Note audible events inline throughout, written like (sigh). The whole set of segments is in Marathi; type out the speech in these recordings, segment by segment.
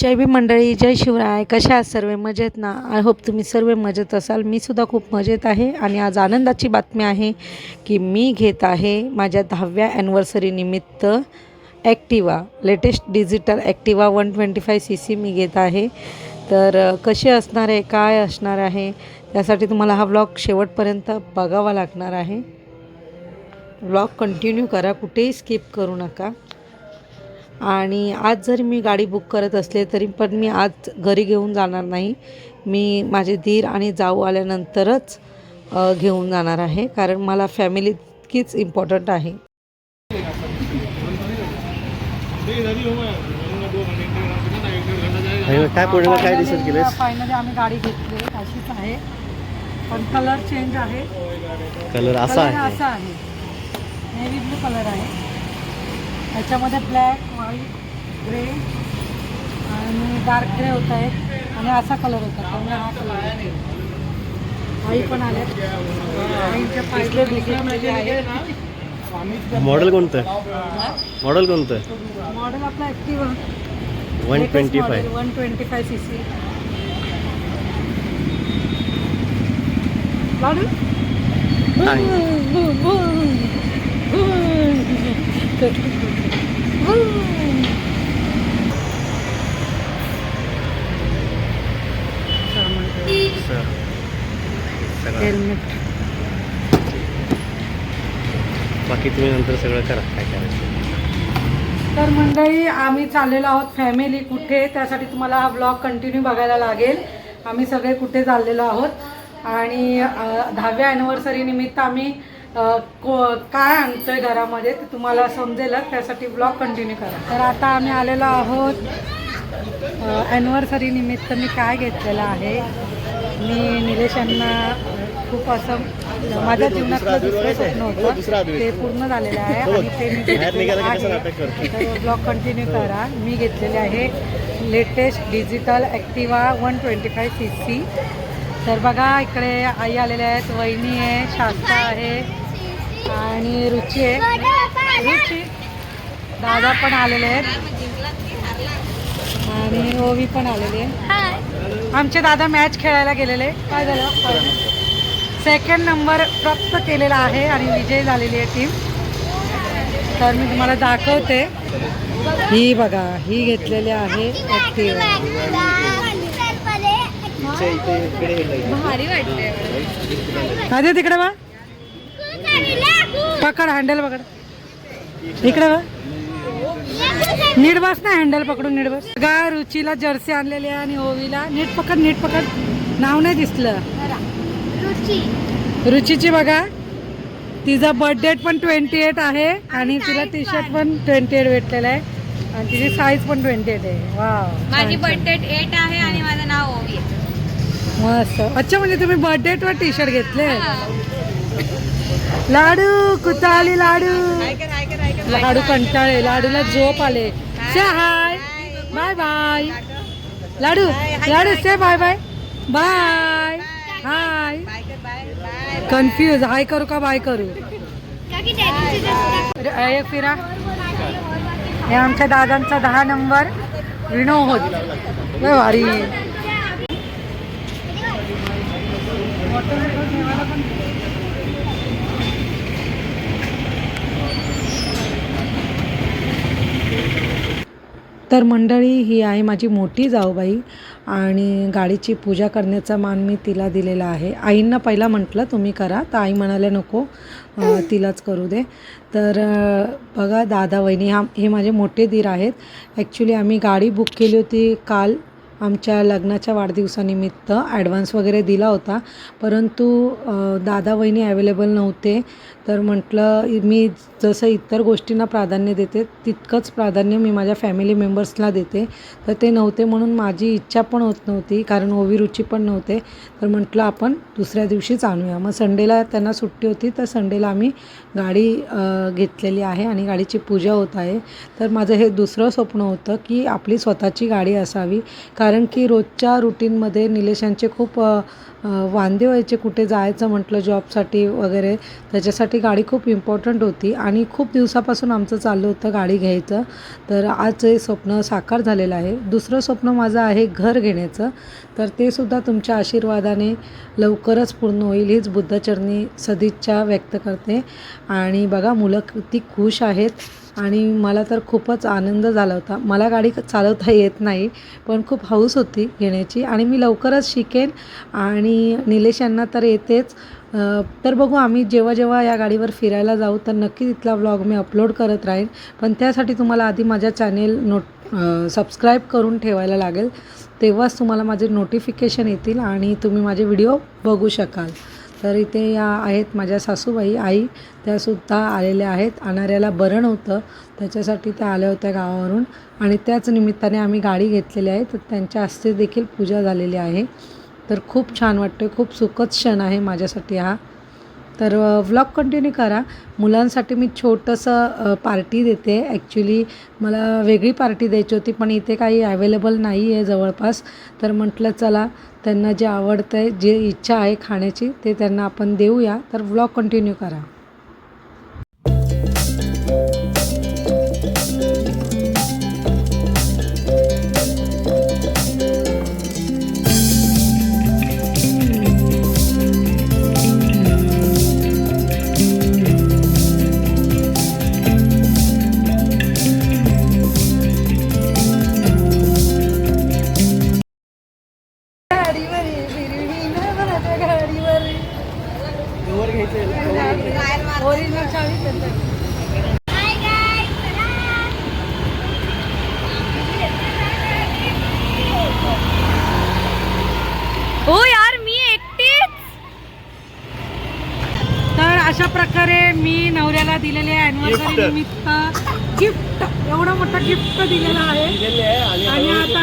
जय भी मंडळी जय शिवराय. कशा आहात सर्व? मजेत ना? आय होप तुम्ही सर्व मजेत असाल. मी सुद्धा खूप मजेत आहे आणि आज आनंदाची बातमी आहे की मी घेत आहे माझ्या दहाव्या ॲनिव्हर्सरीनिमित्त Activa latest digital Activa one twenty five C C मी घेत आहे. तर कसे कशी असणार आहे? काय असणार आहे? त्यासाठी तुम्हाला हा ब्लॉग शेवटपर्यंत बघावा लागणार आहे. ब्लॉग कंटिन्यू करा कुठेही स्किप करू नका. आणि आज जरी मी गाडी बुक करत असले तरी पण मी आज घरी घेऊन जाणार नाही. मी माझे धीर आणि जाऊ आल्यानंतरच अ, घेऊन जाणार आहे. कारण मला फॅमिली इतकीच इम्पॉर्टंट आहे. काय काय डिसाईड फायनली आम्ही गाडी घेतली. अशीच आहे. पण कलर चेंज आहे. कलर असा आहे. असा आहे. नेव्ही ब्लू कलर आहे. याच्यामध्ये ब्लॅक व्हाईट ग्रे आणि डार्क ग्रे होत आहेत. आणि असा कलर होता. त्यामुळे हा कलर आई पण आल्या मॉडेल कोणतं? मॉडेल कोणतं? मॉडेल आपला one twenty five one twenty five C C Laddu helmet बाकी तुम्ही नंतर सगळं करा काय करायचं. तर मंडळी आम्ही चाललेलो आहोत फॅमिली कुठे त्यासाठी तुम्हाला हा ब्लॉग कंटिन्यू बघायला लागेल. आम्ही सगळे कुठे चाललेलो आहोत. आणि दहाव्या ॲनिव्हर्सरी निमित्त आम्ही को काय आणतोय घरामध्ये ते तुम्हाला समजेलच त्यासाठी ब्लॉग कंटिन्यू करा. तर आता आम्ही आलेलो आहोत ॲनिव्हर्सरी निमित्त मी काय घेतलेलं आहे मी निलेश यांना खूप असं माझ्या जीवनातलं दुसरं स्वप्न होतं. ते पूर्ण झालेलं आहे आणि ते मी आहे. ब्लॉग कंटिन्यू करा. मी घेतलेले आहे latest digital Activa one twenty five C C तर बघा इकडे आई आलेल्या आहेत वहिनी आहे शास्ता आहे आणि रुची आहे. रुची. दादा पण आलेले आहेत. आणि ओवी पण आलेली आहे. आमचे दादा मॅच खेळायला गेलेले. काय झालं? सेकंड नंबर प्राप्त केलेला आहे आणि विजय झालेली आहे टीम तर मी तुम्हाला दाखवते. ही बघा ही घेतलेली आहे ॲक्टिवा भारी वाटते आधी तिकडे बा पकड हँडल पकड. इकडे बा नीट बस ना हँडल पकडून नीट बस. गा रुचीला जर्सी आणलेली आहे आणि ओवीला. नीट पकड नीट पकड. नाव नाही दिसलं. रुचीची बघा. तिचा बर्थडे पण ट्वेंटी एट आहे आणि तिला टी शर्ट पण. ट्वेंटी एट भेटलेलं आहे. आणि तिची साईज पण ट्वेंटी एट आहे. वा माझी बर्थडे एट आहे आणि माझं नाव ओवी. मस्त. अच्छा म्हणजे तुम्ही बर्थडे वर टी शर्ट घेतले लाडू कुताली लाडू. लाडू कंटाळे लाडूला झोप आले. Say hi. Bye bye. Laddu. Laddu say bye bye. Bye. Hi. Confuse hi करू का बाय करू? फिरा. हे आमच्या दादांचा दहा नंबर विनोद. लय भारी. तर मंडळी ही आहे माझी मोठी जाऊबाई आणि गाडीची पूजा करण्याचा मान मी तिला दिलेला आहे. आईंना पहिला म्हटलं तुम्ही करा. तर आई म्हणाले नको तिलाच करू दे. तर बघा दादा वहिनी हा हे माझे मोठे दीर आहेत. ॲक्च्युली आम्ही गाडी बुक केली होती काल आमच्या लग्नाच्या वाढदिवसानिमित्त. ॲडव्हान्स वगैरे दिला होता. परंतु दादा वहिनी अवेलेबल नव्हते. तर म्हटलं मी जसं इतर गोष्टींना प्राधान्य देते तितकंच प्राधान्य मी माझ्या फॅमिली मेंबर्सला देते. तर ते नव्हते म्हणून माझी इच्छा पण होत नव्हती कारण ओवी रुची पण नव्हते. तर म्हटलं आपण दुसऱ्या दिवशीच आणूया. मग संडेला त्यांना सुट्टी होती तर संडेला आम्ही गाडी घेतलेली आहे आणि गाडीची पूजा होत आहे. तर माझं हे दुसरं स्वप्न होतं की आपली स्वतःची गाडी असावी कारण की रोजच्या रुटीनमध्ये निलेशांचे खूप वांदे व्हायचे कुठे जायचं म्हटलं जॉबसाठी वगैरे. त्याच्यासाठी गाडी खूप इम्पॉर्टंट होती. आणि खूप दिवसापासून आमचं चाललं होतं गाडी घ्यायचं. तर आज हे स्वप्न साकार झालेलं आहे दुसरं स्वप्न माझं आहे घर घेण्याचं. तर ते सुद्धा तुमच्या आशीर्वादाने लवकरच पूर्ण होईल हीच बुद्धचरणी सदिच्छा व्यक्त करते. आणि बघा मुलं किती खुश आहेत. आणि मला तर खूपच आनंद झाला होता. मला गाडी चालवता येत नाही पण खूप हौस होती घेण्याची. आणि मी लवकरच शिकेन आणि निलेश यांना तर येतेच. तर बघू आम्ही जेव्हा जेव्हा या गाडीवर फिरायला जाऊ तर नक्की तिथला व्लॉग मी अपलोड करत राहीन. पण त्यासाठी तुम्हाला आधी माझ्या चॅनेल नोट सबस्क्राईब करून ठेवायला लागेल. तेव्हाच तुम्हाला माझे नोटिफिकेशन येतील आणि तुम्ही माझे व्हिडिओ बघू शकाल. तर इथे या आहेत माझ्या सासूबाई आई. त्यासुद्धा आलेल्या आहेत. अनाऱ्याला बरं नव्हतं. त्याच्यासाठी त्या आल्या होत्या गावावरून. आणि त्याच निमित्ताने आम्ही गाडी घेतलेली आहे. तर त्यांच्या हस्ते देखील पूजा झालेली आहे. तर खूप छान वाटते खूप सुखद क्षण आहे माझ्यासाठी हा. तर व्लॉग कंटिन्यू करा. मुलांसाठी मी छोटंसं पार्टी देते. ॲक्च्युली मला वेगळी पार्टी द्यायची होती पण इथे काही अवेलेबल नाही आहे जवळपास. तर म्हटलं चला त्यांना जे आवडतं आहे जे इच्छा आहे खाण्याची ते त्यांना आपण देऊया. तर व्लॉग कंटिन्यू करा. हो यार मी एकटीच. तर अशा प्रकारे मी नवऱ्याला दिलेले ॲनिव्हर्सरी निमित्त. गिफ्ट एवढा मोठा गिफ्ट दिलेला आहे. आणि आता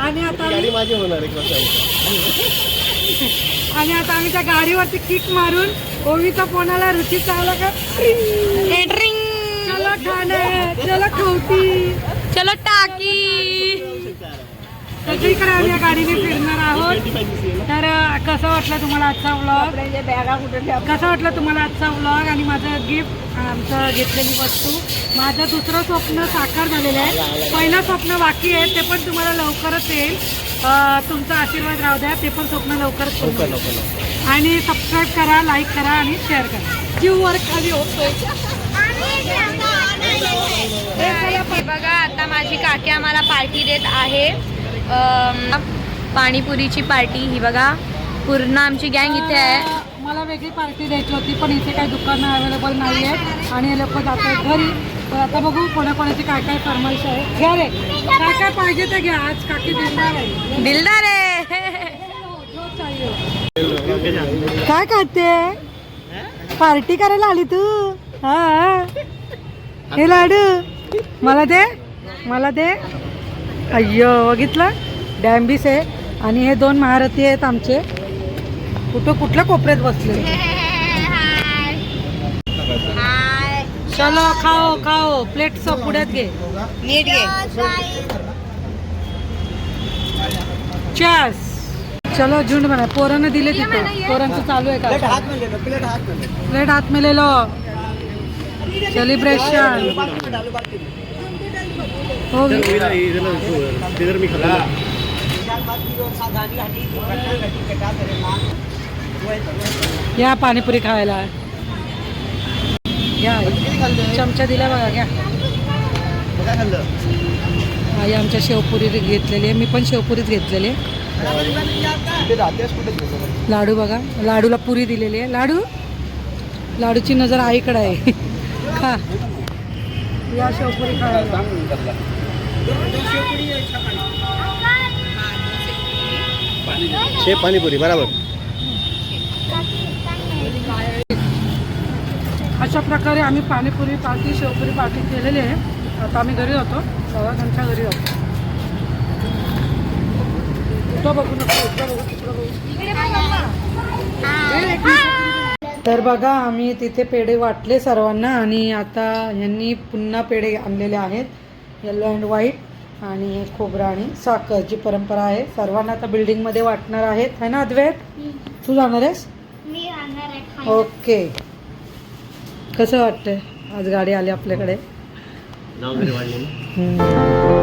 आणि आता आम्ही- माझी होणार आहे आणि आता आम्ही त्या गाडीवरती किक मारून ओवीचा आला रुची चावला का एंटरिंग चला ठाणे चला खवटी चलो टाकी. सगळीकडे आम्ही या गाडीने फिरणार आहोत. तर कसं वाटलं तुम्हाला आजचा व्लॉग कसं वाटलं तुम्हाला आजचा व्लॉग आणि माझं गिफ्ट आमचं घेतलेली वस्तू? माझं दुसरं स्वप्न साकार झालेलं आहे. पहिलं स्वप्न बाकी आहे ते पण तुम्हाला लवकरच येईल. तुमचा आशीर्वाद राहू द्या. ते पण स्वप्न होईल. आणि सबस्क्राईब करा लाईक करा आणि शेअर करा. जीव वर खाली होतोय. हे बघा आता माझी काकी आम्हाला पार्टी देत आहे. अम, पाणीपुरीची पार्टी. ही बघा पूर्ण आमची गँग इथे आहे. मला वेगळी पार्टी द्यायची होती पण इथे काही दुकानं अवेलेबल नाही आहेत आणि हे लोक जात आहेत घरी. तर आता बघू कोणाकोणाची काय काय फरमाईश आहे घ्या रे. काय काय पाहिजे ते घ्या. आज काकी दिसणार आहे. दिलदार आहे. काय खाते पार्टी करायला आली तू? हा. हे लाडू. मला दे. मला दे. अय्यो बघितलं? डॅम्बिस आहे. आणि हे दोन महारथी आहेत आमचे. कुठं कुठल्या कोपऱ्यात बसले? चलो खाओ खाओ. प्लेट सब पुढ्यात घे. नीट घे. चॅस चलो झुंड बना पोरानं दिले तिथे. पोरांचं चालू आहे का प्लेट हात में ले. लो सेलिब्रेशन हो इधर मी या पाणीपुरी खायला. घ्या चमचा दिला बघा घ्या. आई आमच्या शेवपुरी घेतलेली आहे. मी पण शेवपुरीच घेतलेली आहे. लाडू बघा लाडूला पुरी दिलेली आहे. लाडू? लाडूची नजर आईकडे आहे. (laughs) खा. या शेवपुरी खायला. शे पाणीपुरी बरोबर. अशा प्रकारे आम्ही पाणीपुरी पार्टी शेवपुरी पार्टी केलेली आहे. आता आम्ही घरी जातो बाबांच्या घरी जातो तो बघू. तर बघा आम्ही तिथे पेढे वाटले सर्वांना आणि आता ह्यांनी पुन्हा पेढे आणलेले आहेत. येलो अँड व्हाईट आणि हे खोबरं आणि साखर जी परंपरा आहे. सर्वांना आता बिल्डिंगमध्ये वाटणार आहेत. है ना अद्वैत? तू जाणार आहेस? ओके कसं वाटतंय? आज गाडी आली आपल्याकडे. हम्म.